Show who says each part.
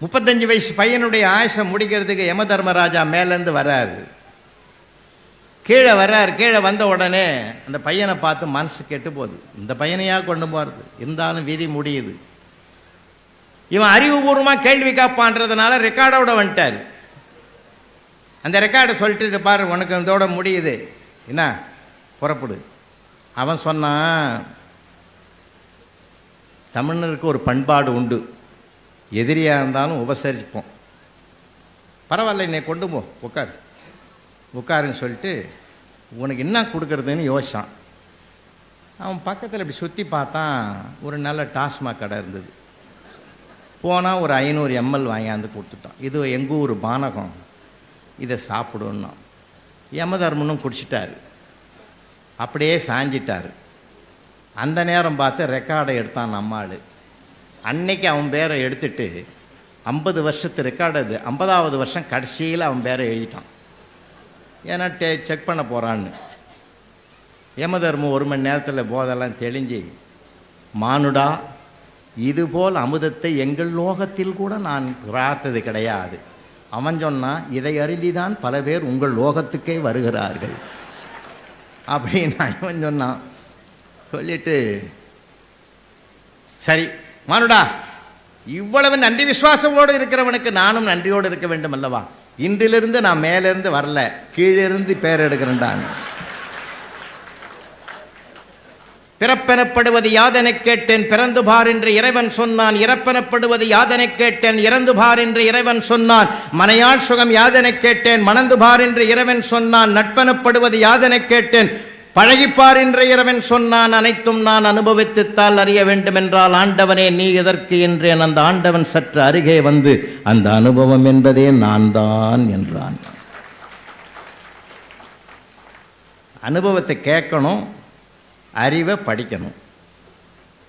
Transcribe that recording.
Speaker 1: முப்பத்தஞ்சு வயசு பையனுடைய ஆயுசை முடிக்கிறதுக்கு யம தர்மராஜா மேலேருந்து வராரு. கீழே வர்றார் கீழே வந்த உடனே அந்த பையனை பார்த்து மனசு கெட்டு போகுது. இந்த பையனையாக கொண்டு போகிறது இருந்தாலும் விதி முடியுது. இவன் அறிவுபூர்வமாக கேள்வி காப்பான்றதுனால ரெக்கார்டோட வந்துட்டார். அந்த ரெக்கார்டை சொல்லிட்டு பாரு உனக்கு இதோட முடியுது. என்ன? புறப்படு. அவன் சொன்னான் தமிழருக்கு ஒரு பண்பாடு உண்டு. எதிரியாக இருந்தாலும் உபசரிப்போம். பரவாயில்ல என்னை கொண்டு போ உட்கார் உட்காருன்னு சொல்லிட்டு உனக்கு என்ன கொடுக்குறதுன்னு யோசித்தான் அவன் பக்கத்தில் இப்படி சுற்றி பார்த்தான் ஒரு நல்ல டாஸ்மாக் கடை இருந்தது. போனால் ஒரு ஐநூறு எம்எல் வாங்கியாந்து கொடுத்துட்டான். இது எங்கள் ஊர் பானகம். இதை சாப்பிடுன்னா. யமதர்மனும் குடிச்சிட்டாரு. அப்படியே சாஞ்சிட்டார். அந்த நேரம் பார்த்து ரெக்கார்டை எடுத்தான் நம்மாள் அன்னைக்கு அவன் பேரை எடுத்துட்டு ஐம்பது வருஷத்து ரெக்கார்டு அது. ஐம்பதாவது வருஷம் கடைசியில் அவன் பேரை எழுதிட்டான். ஏன்னா டே செக் பண்ண போகிறான்னு யமதர்மம் ஒரு மணி நேரத்தில் போதெல்லாம் தெளிஞ்சு மானுடா இதுபோல் அமுதத்தை எங்கள் லோகத்தில் கூட நான் பார்த்தது கிடையாது. அவன் சொன்னான் இதை அருந்திதான் பல பேர் உங்கள் லோகத்துக்கே வருகிறார்கள். அப்படின்னு இவன் சொன்னான். சொல்லிட்டு சரி மானுடா இவ்வளவு நன்றி விசுவாசமோடு இருக்கிறவனுக்கு நானும் நன்றியோடு இருக்க வேண்டும் அல்லவா? இன்றிலிருந்து நான் மேலிருந்து வரல கீழிருந்து பேர் எடுக்கிறேன்டான். பிறப்பெனப்படுவது யாதனை கேட்டேன் பிறந்து பார் என்று இறைவன் சொன்னான். இறப்பெனப்படுவது யாதனை கேட்டேன் இறந்து பார் என்று இறைவன் சொன்னான். மனையாள் சுகம் யாதனை கேட்டேன் மணந்து பார் என்று இறைவன் சொன்னான். நட்பெனப்படுவது யாதனை கேட்டேன் பழகிப்பார் என்ற இறைவன் சொன்னான் அனைத்தும் நான் அனுபவித்துத்தால் அறிய வேண்டுமென்றால் ஆண்டவனே நீ எதற்கு என்றேன்? அந்த ஆண்டவன் சற்று அருகே வந்து அந்த அனுபவம் என்பதே நான் தான் என்றான். அனுபவத்தை கேட்கணும் அறிவை படிக்கணும்.